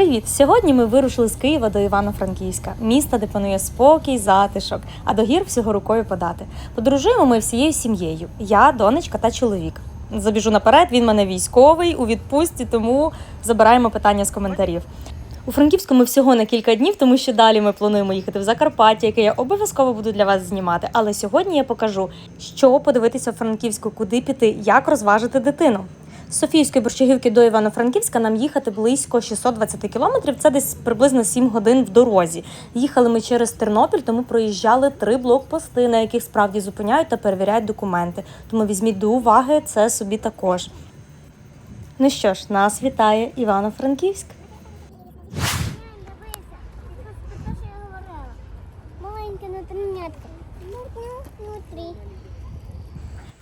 Привіт! Сьогодні ми вирушили з Києва до Івано-Франківська, міста, де панує спокій, затишок, а до гір всього рукою подати. Подорожуємо ми всією сім'єю. Я, донечка та чоловік. Забіжу наперед, він мене військовий у відпустці, тому забираємо питання з коментарів. У Франківську ми всього на кілька днів, тому що далі ми плануємо їхати в Закарпаття, яке я обов'язково буду для вас знімати. Але сьогодні я покажу, що подивитися в Франківську, куди піти, як розважити дитину. З Софійської борщагівки до Івано-Франківська нам їхати близько 620 кілометрів. Це десь приблизно 7 годин в дорозі. Їхали ми через Тернопіль, тому проїжджали три блокпости, на яких справді зупиняють та перевіряють документи. Тому візьміть до уваги це собі також. Ну що ж, нас вітає Івано-Франківськ. Дивися, якраз про те, що я говорила. Маленьке нутринятко. Нутрі.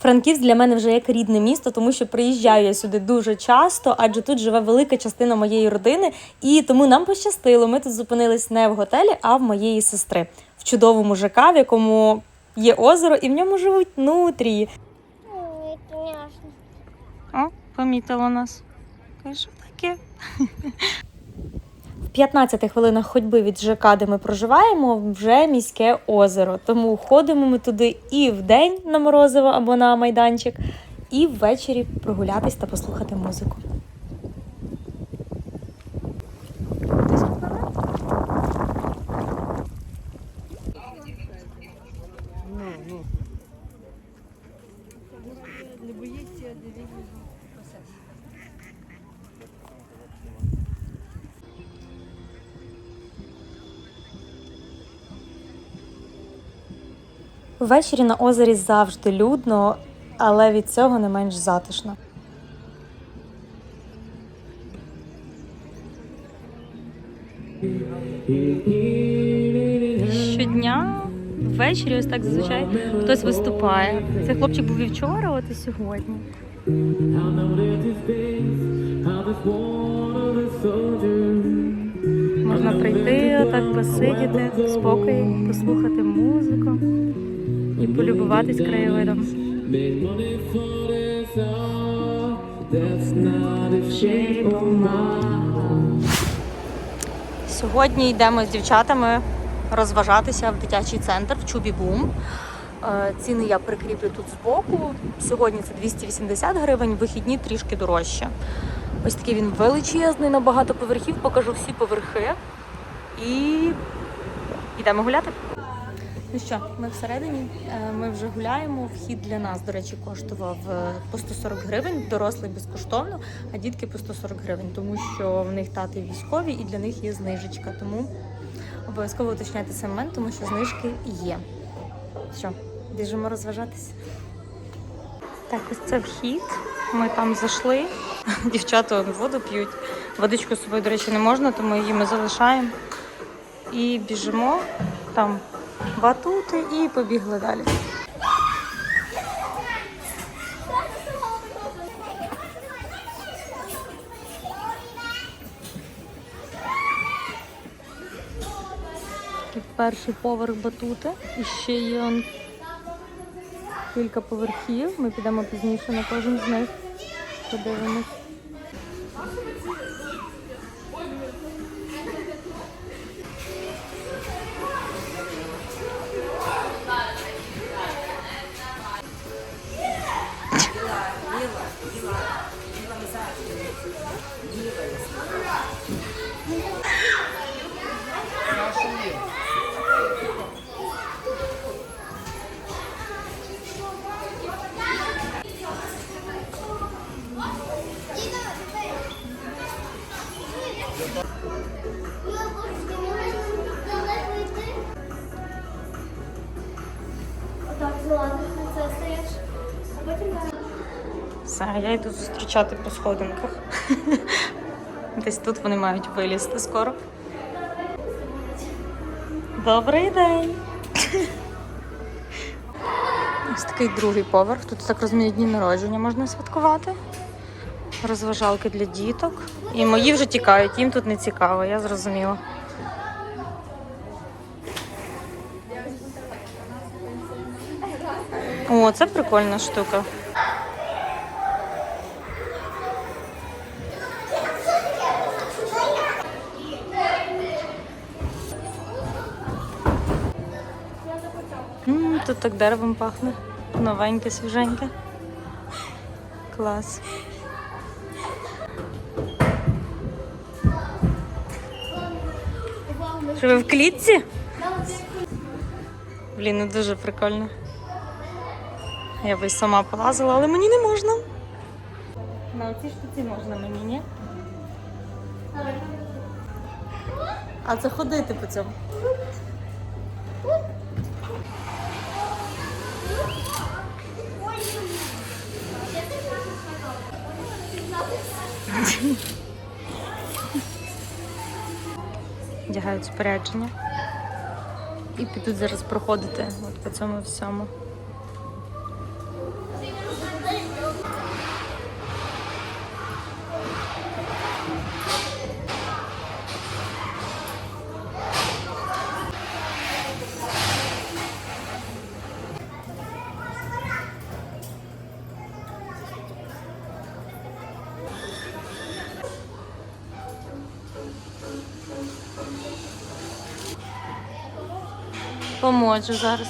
Франківськ для мене вже як рідне місто, тому що приїжджаю я сюди дуже часто, адже тут живе велика частина моєї родини, і тому нам пощастило. Ми тут зупинились не в готелі, а в моєї сестри в чудовому ЖК, в якому є озеро, і в ньому живуть нутрії. О, помітило нас. Що таке? В 15 хвилинах ходьби від ЖК, де ми проживаємо, вже міське озеро. Тому ходимо ми туди і вдень на морозиво або на майданчик, і ввечері прогулятись та послухати музику. Ввечері на озері завжди людно, але від цього не менш затишно. Щодня ввечері ось так зазвичай хтось виступає. Цей хлопчик був і вчора, от і сьогодні. Можна прийти, отак посидіти в спокої, послухати музику і полюбуватись краєвидом. Сьогодні йдемо з дівчатами розважатися в дитячий центр в Чубі Бум. Е, Ціни я прикріплю тут збоку. Сьогодні це 280 гривень, вихідні трішки дорожче. Ось такий він величезний на багато поверхів. Покажу всі поверхи і йдемо гуляти. Ну що, ми всередині, Е, ми вже гуляємо. Вхід для нас, до речі, коштував е, по 140 гривень, дорослий безкоштовно, а дітки по 140 гривень, тому що в них тати військові і для них є знижечка. Тому обов'язково уточняйте цей момент, тому що знижки є. Що, біжимо розважатися. Так, ось це вхід. Ми там зайшли. Дівчата воду п'ють. Водичку з собою, до речі, не можна, тому її ми залишаємо. І біжимо там батути і побігли далі. Перший поверх батути. І ще є он кілька поверхів. Ми підемо пізніше на кожен з них. Подивимось. Йду по сходинках. Десь тут вони мають вилізти скоро. Добрий день! Ось такий другий поверх. Тут так розумію, дні народження можна святкувати. Розважалки для діток. І мої вже тікають, їм тут не цікаво, я зрозуміла. О, це прикольна штука. Тут так деревом пахне. Новеньке, свіженьке. Клас. Що ви в клітці? Блін, ну дуже прикольно. Я би сама полазила, але мені не можна. На оцій штуці можна мені, ні? А це ходити по цьому. Вдягають спорядження. І підуть зараз проходити от по цьому всьому. Поможу зараз.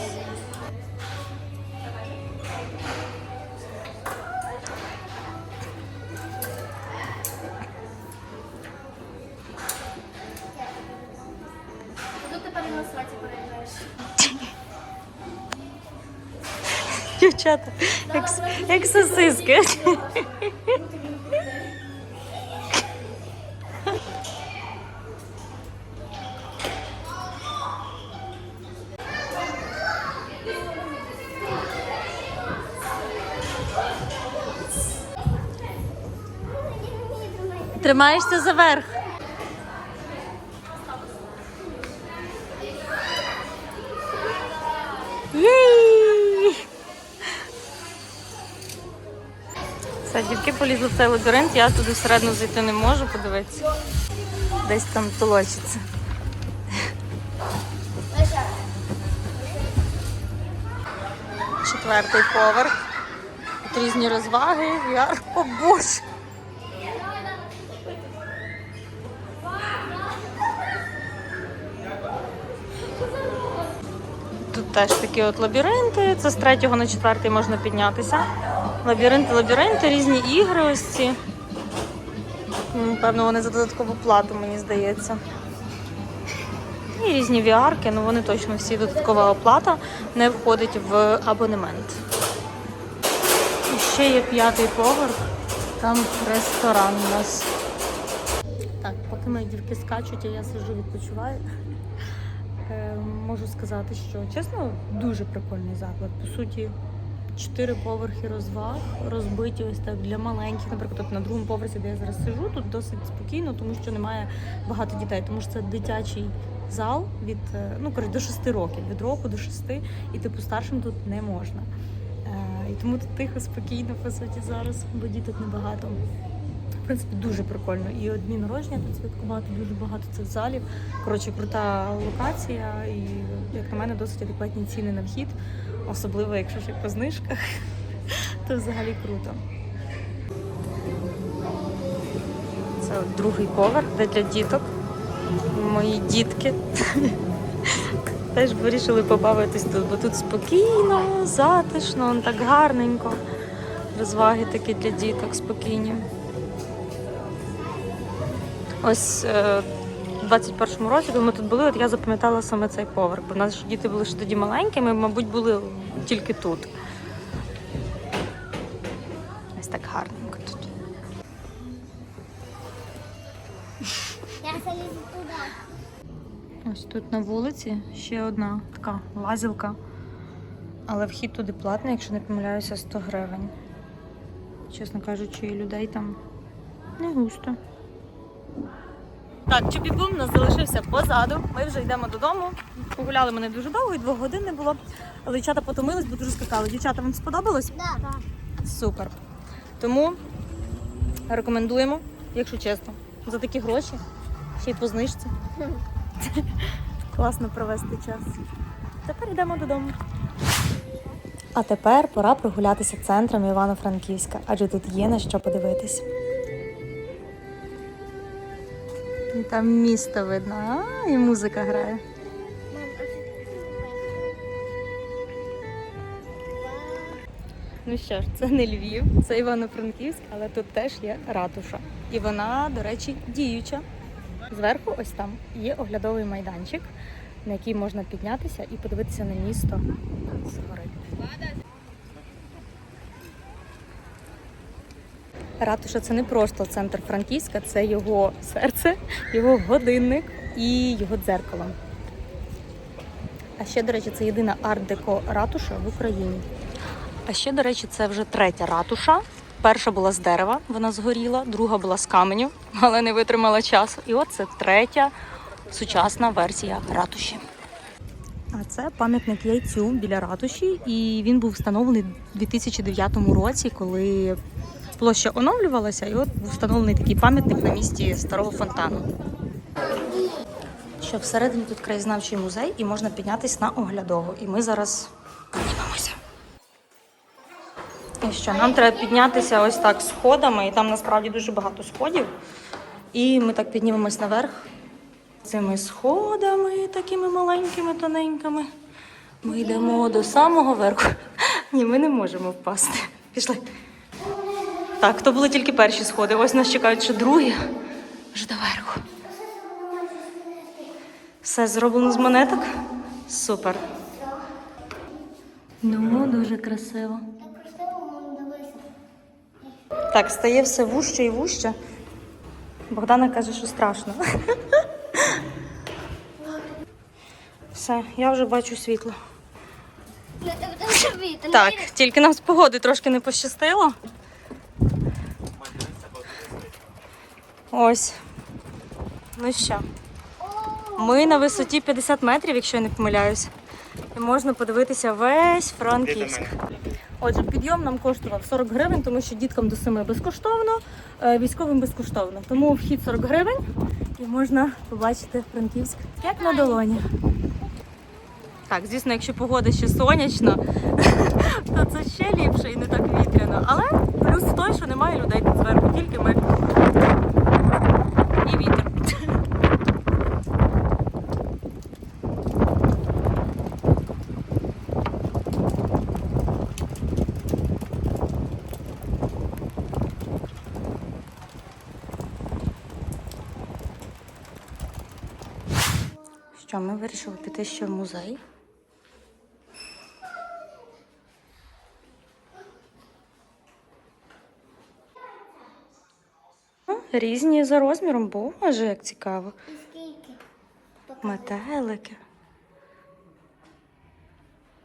Дівчата, як, як сосиски. Тримаєшся за верх. Все, дівки полізли в цей лабіринт, я туди всередину зайти не можу, подивитися. Десь там толочиться. Четвертий поверх. Тут різні розваги. Я... О! Теж такі от лабіринти. Це з третього на четвертий можна піднятися. Лабіринти, лабіринти, різні ігри ось ці. Певно, вони за додаткову плату, мені здається. І різні віарки, ну вони точно всі додаткова оплата не входить в абонемент. І ще є п'ятий поверх, там ресторан у нас. Так, поки мої дівки скачуть, а я сиджу відпочиваю. Можу сказати, що чесно, дуже прикольний заклад. По суті, чотири поверхи розваг розбиті ось так для маленьких. Наприклад, от на другому поверсі, де я зараз сижу, тут досить спокійно, тому що немає багато дітей, тому що це дитячий зал від е, ну коротше, до 6 років, від року до 6, і типу старшим тут не можна. Е, І тому тут тихо, спокійно, по суті, зараз, бо діток небагато. Принципі, дуже прикольно. І от дні народження тут святкувати, дуже багато цих залів. Коротше, крута локація, і як на мене, досить адекватні ціни на вхід, особливо якщо ще по знижках, то взагалі круто. Це другий поверх, де для діток. Мої дітки теж вирішили побавитись тут, бо тут спокійно, затишно, так гарненько. Розваги такі для діток спокійні. Ось е, у 21-му році, коли ми тут були, от я запам'ятала саме цей поверх. Бо ж діти були ще тоді маленькі, ми, мабуть, були тільки тут. Ось так гарненько тут. Я залізу туди. Ось тут на вулиці ще одна така лазілка. Але вхід туди платний, якщо не помиляюся, 100 гривень. Чесно кажучи, і людей там не густо. Так, Чубі-бум нас залишився позаду. Ми вже йдемо додому. Погуляли мене дуже довго, і двох годин не було. Але дівчата потомились, бо дуже скакали. Дівчата, вам сподобалось? Да. Супер. Тому рекомендуємо, якщо чесно, за такі гроші, ще й по знижці. Класно провести час. Тепер йдемо додому. А тепер пора прогулятися центром Івано-Франківська, адже тут є на що подивитись. І там місто видно, а, і музика грає. Ну що ж, це не Львів, це Івано-Франківськ, але тут теж є ратуша. І вона, до речі, діюча. Зверху, ось там, є оглядовий майданчик, на який можна піднятися і подивитися на місто згори. Ратуша це не просто центр Франківська, це його серце, його годинник і його дзеркало. А ще, до речі, це єдина арт-деко ратуша в Україні. А ще, до речі, це вже третя ратуша. Перша була з дерева, вона згоріла, друга була з каменю, але не витримала часу. І от це третя сучасна версія ратуші. А це пам'ятник яйцю біля ратуші, і він був встановлений у 2009 році, коли площа оновлювалася, і от встановлений такий пам'ятник на місці старого фонтану. Що всередині тут краєзнавчий музей і можна піднятися на оглядову. І ми зараз піднімемося. І що, нам треба піднятися ось так сходами, і там насправді дуже багато сходів. І ми так піднімемось наверх цими сходами, такими маленькими, тоненькими. Ми йдемо до самого верху. Ні, ми не можемо впасти. Пішли. Так, то були тільки перші сходи. Ось нас чекають ще другі. Вже доверху. Все зроблено з монеток? Супер. Ну, дуже красиво. Так стає все вужче і вужче. Богдана каже, що страшно. Все, я вже бачу світло. Так, тільки нам з погоди трошки не пощастило. Ось. Ну що, ми на висоті 50 метрів, якщо я не помиляюсь. І можна подивитися весь Франківськ. Отже, підйом нам коштував 40 гривень, тому що діткам до 7 безкоштовно, е, військовим безкоштовно. Тому вхід 40 гривень і можна побачити Франківськ як на долоні. Так, звісно, якщо погода ще сонячна, то це ще ліпше і не так вітряно. Але плюс той, що немає людей тут зверху, тільки ми. І вітер. Що, ми вирішили піти ще в музей. Ну, Різні за розміром, боже, як цікаво. І скільки? Метелики.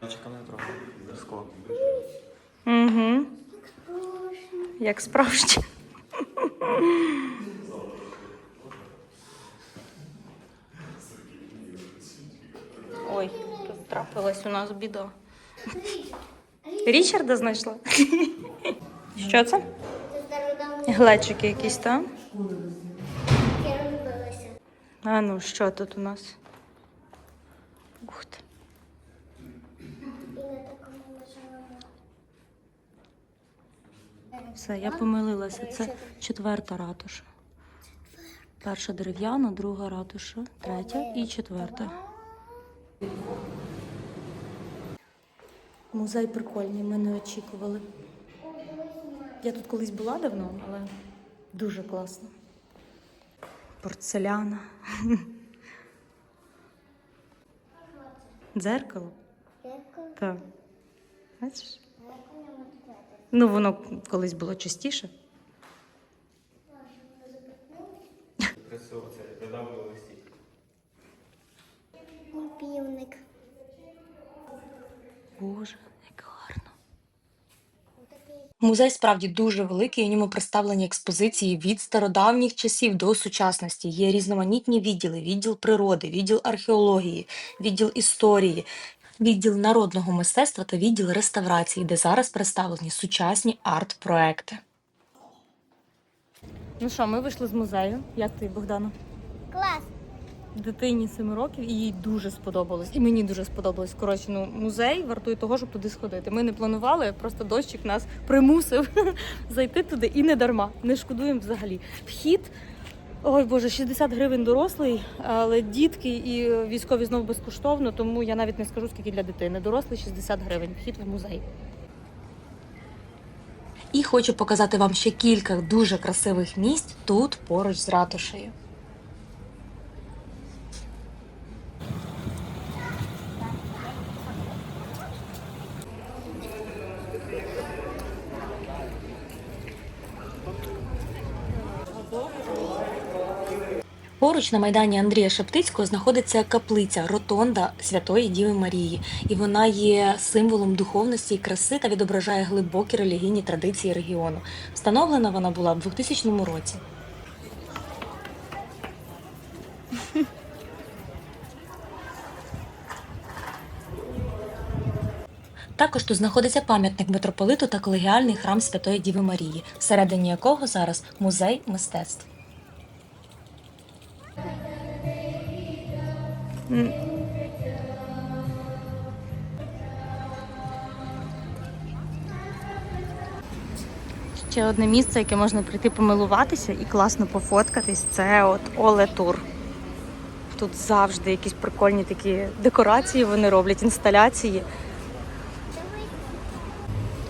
Чекали трохи скло. Угу. Як справжні. Трапилась у нас біда. Річарда знайшла? Що це? Глечики якісь там. А ну, що тут у нас? Ух ти. Все, я помилилася. Це четверта ратуша. Перша дерев'яна, друга ратуша, третя і четверта. Музей прикольний, ми не очікували. Я тут колись була давно, але дуже класно. Порцеляна. Дзеркало? Дзеркало? Так. Бачиш? Ну, воно колись було частіше. Боже, як гарно. Музей справді дуже великий. У ньому представлені експозиції від стародавніх часів до сучасності. Є різноманітні відділи: відділ природи, відділ археології, відділ історії, відділ народного мистецтва та відділ реставрації, де зараз представлені сучасні арт-проекти. Ну що, ми вийшли з музею. Як ти, Богдана? Клас. Дитині 7 років, і їй дуже сподобалось. І мені дуже сподобалось. Коротше, ну музей вартує того, щоб туди сходити. Ми не планували, просто дощик нас примусив зайти туди і не дарма. Не шкодуємо взагалі. Вхід. Ой Боже, 60 гривень дорослий, але дітки і військові знову безкоштовно, тому я навіть не скажу, скільки для дитини. Дорослий 60 гривень. Вхід в музей. І хочу показати вам ще кілька дуже красивих місць тут поруч з ратушею. Поруч на майдані Андрія Шептицького знаходиться каплиця Ротонда Святої Діви Марії, і вона є символом духовності і краси та відображає глибокі релігійні традиції регіону. Встановлена вона була в 2000 році. Також тут знаходиться пам'ятник митрополиту та колегіальний храм Святої Діви Марії, всередині якого зараз музей мистецтв. Ще одне місце, яке можна прийти помилуватися і класно пофоткатись, це от Оле Тур. Тут завжди якісь прикольні такі декорації вони роблять, інсталяції.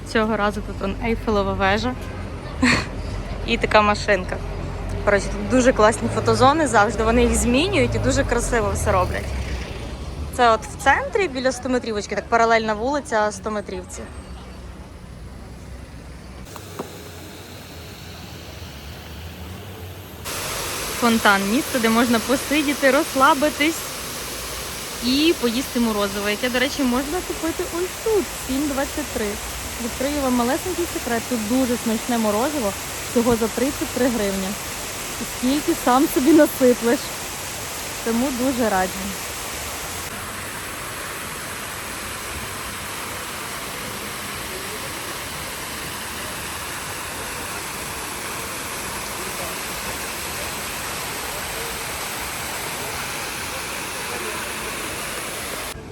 Цього разу тут он Ейфелева вежа і така машинка. Коротше, тут дуже класні фотозони завжди. Вони їх змінюють і дуже красиво все роблять. Це от в центрі біля 100 метрівочки, так паралельна вулиця 100 метрівці. Фонтан місце, де можна посидіти, розслабитись і поїсти морозиво, яке, до речі, можна купити ось тут, 7,23. Відкрию вам малесенький секрет. Тут дуже смачне морозиво, всього за 33 гривні. Скільки сам собі насиплеш. Тому дуже раджу.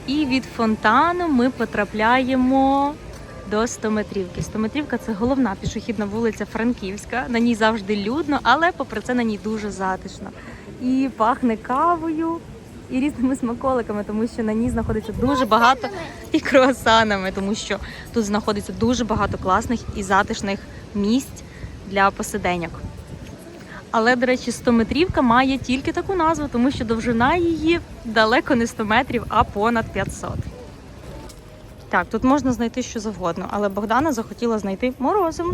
І від фонтану ми потрапляємо до 100-метрівки. 100-метрівка – це головна пішохідна вулиця Франківська. На ній завжди людно, але попри це на ній дуже затишно. І пахне кавою і різними смаколиками, тому що на ній знаходиться дуже багато і круасанами, тому що тут знаходиться дуже багато класних і затишних місць для посиденьок. Але, до речі, 100-метрівка має тільки таку назву, тому що довжина її далеко не 100 метрів, а понад 500. Так, тут можна знайти що завгодно, але Богдана захотіла знайти морозиво,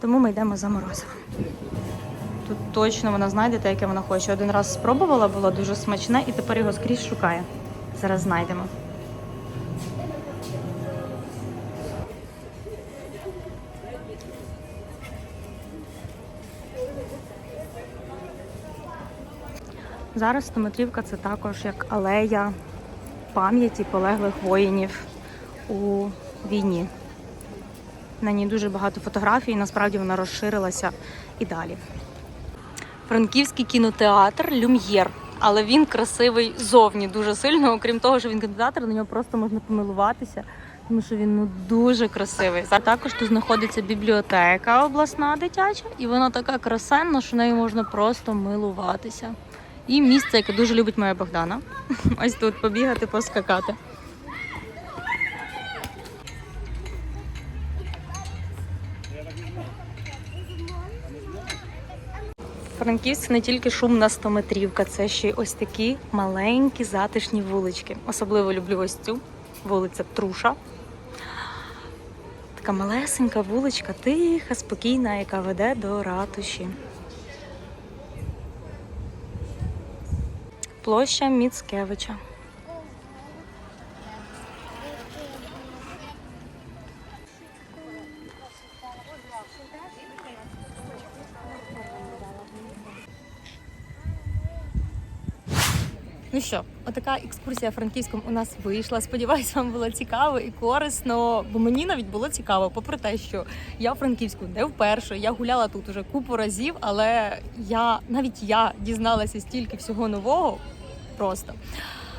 тому ми йдемо за морозивом. Тут точно вона знайде те, яке вона хоче. Один раз спробувала, було дуже смачне, і тепер його скрізь шукає. Зараз знайдемо. Зараз стометрівка це також як алея пам'яті полеглих воїнів у війні. На ній дуже багато фотографій, і насправді вона розширилася і далі. Франківський кінотеатр Люм'єр. Але він красивий зовні дуже сильно. Окрім того, що він кінотеатр, на нього просто можна помилуватися, тому що він ну дуже красивий. Також тут знаходиться бібліотека обласна дитяча, і вона така красенна, що нею можна просто милуватися. І місце, яке дуже любить моя Богдана. Ось тут побігати, поскакати. Франківськ не тільки шумна стометрівка, це ще й ось такі маленькі затишні вулички. Особливо люблю ось цю вулиця Труша. Така малесенька вуличка, тиха, спокійна, яка веде до ратуші. Площа Міцкевича. Ну що, отака екскурсія Франківськом у нас вийшла. Сподіваюсь, вам було цікаво і корисно. Бо мені навіть було цікаво, попри те, що я в Франківську не вперше. Я гуляла тут уже купу разів, але я навіть я дізналася стільки всього нового. Просто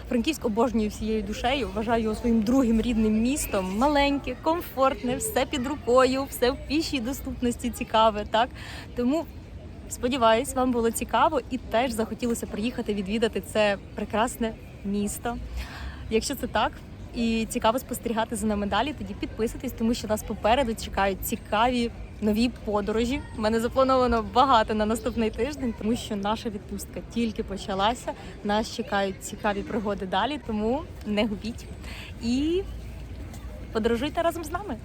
Франківськ обожнюю всією душею. Вважаю його своїм другим рідним містом. Маленьке, комфортне, все під рукою, все в пішій доступності цікаве. Так тому Сподіваюсь, вам було цікаво і теж захотілося приїхати відвідати це прекрасне місто. Якщо це так і цікаво спостерігати за нами далі, тоді підписуйтесь, тому що нас попереду чекають цікаві нові подорожі. У мене заплановано багато на наступний тиждень, тому що наша відпустка тільки почалася. Нас чекають цікаві пригоди далі, тому не губіть і подорожуйте разом з нами.